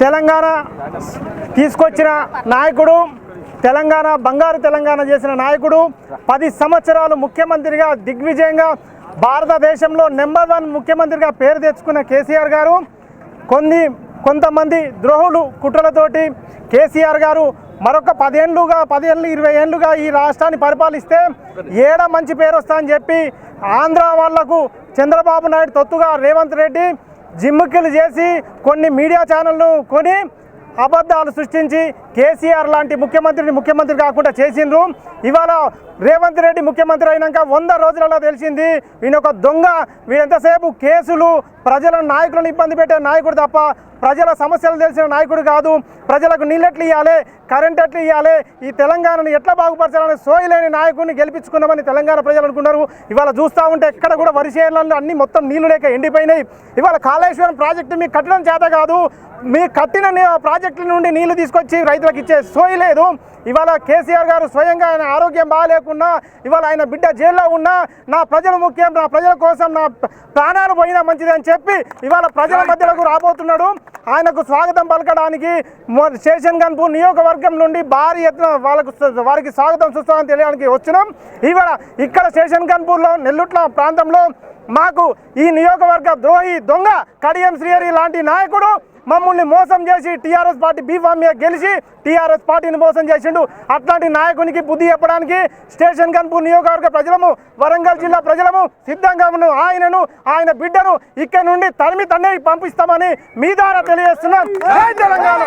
తెలంగాణ తీసుకొచ్చిన నాయకుడు తెలంగాణ బంగారు తెలంగాణ చేసిన నాయకుడు పది సంవత్సరాలు ముఖ్యమంత్రిగా దిగ్విజయంగా భారతదేశంలో నెంబర్ వన్ ముఖ్యమంత్రిగా పేరు తెచ్చుకున్న కేసీఆర్ గారు కొన్ని కొంతమంది ద్రోహులు కుట్రలతోటి కేసీఆర్ గారు మరొక పదేళ్ళుగా పదేళ్ళు ఇరవై ఏళ్ళుగా ఈ రాష్ట్రాన్ని పరిపాలిస్తే ఏడ మంచి పేరు వస్తా అని చెప్పి ఆంధ్ర వాళ్ళకు చంద్రబాబు నాయుడు తొత్తుగా రేవంత్ రెడ్డి జిమ్ముకిలు చేసి కొన్ని మీడియా ఛానళ్ళు కొని అబద్ధాలు సృష్టించి కేసీఆర్ లాంటి ముఖ్యమంత్రిని ముఖ్యమంత్రి కాకుండా చేసిండ్రు. ఇవాళ రేవంత్ రెడ్డి ముఖ్యమంత్రి అయినాక వంద రోజులలో తెలిసింది ఈయన ఒక దొంగ. వీడంతసేపు కేసులు ప్రజల నాయకులను ఇబ్బంది పెట్టే నాయకుడు తప్ప ప్రజల సమస్యలు తెలిసిన నాయకుడు కాదు. ప్రజలకు నీళ్ళెట్లు ఇవ్వాలి కరెంట్ ఎట్లు ఇవ్వాలి ఈ తెలంగాణను ఎట్లా బాగుపరచాలని సోయలేని నాయకుడిని గెలిపించుకున్నామని తెలంగాణ ప్రజలు అనుకున్నారు. ఇవాళ చూస్తూ ఉంటే ఎక్కడ కూడా వరిసేలలో అన్ని మొత్తం నీళ్ళు లేక ఎండిపోయినాయి. ఇవాళ కాళేశ్వరం ప్రాజెక్టు మీకు కట్టడం చేత కాదు. మీ కట్టిన ప్రాజెక్టుల నుండి నీళ్ళు తీసుకొచ్చి రైతులకు ఇచ్చే సోయి లేదు. ఇవాళ కేసీఆర్ గారు స్వయంగా ఆయన ఆరోగ్యం బాగాలేకున్నా ఇవాళ ఆయన బిడ్డ జైల్లో ఉన్నా నా ప్రజలు ముఖ్యం నా ప్రజల కోసం నా ప్రాణాలు పోయినా మంచిది అని చెప్పి ఇవాళ ప్రజల మధ్యలోకి రాబోతున్నాడు. ఆయనకు స్వాగతం పలకడానికి శేషన్ గన్పూర్ నియోజకవర్గం నుండి భారీ ఎత్తున వాళ్ళకు వారికి స్వాగతం సుస్వాగతం తెలియడానికి వచ్చినాం. ఇవాళ ఇక్కడ శేషన్ గన్పూర్లో నెల్లుట్ల ప్రాంతంలో మాకు ఈ నియోజకవర్గ ద్రోహి దొంగ కడియం శ్రీహరి లాంటి నాయకుడు మమ్మల్ని మోసం చేసి టీఆర్ఎస్ పార్టీ బీఫామ్ గెలిచి టీఆర్ఎస్ పార్టీని మోసం చేసిండు. అట్లాంటి నాయకునికి బుద్ధి చెప్పడానికి స్టేషన్ కన్పూర్ నియోజకవర్గ ప్రజలము వరంగల్ జిల్లా ప్రజలము సిద్ధంగా ఆయనను ఆయన బిడ్డను ఇక్కడ నుండి తరిమి తండ్రి పంపిస్తామని మీ ద్వారా తెలియజేస్తున్నాం తెలంగాణ!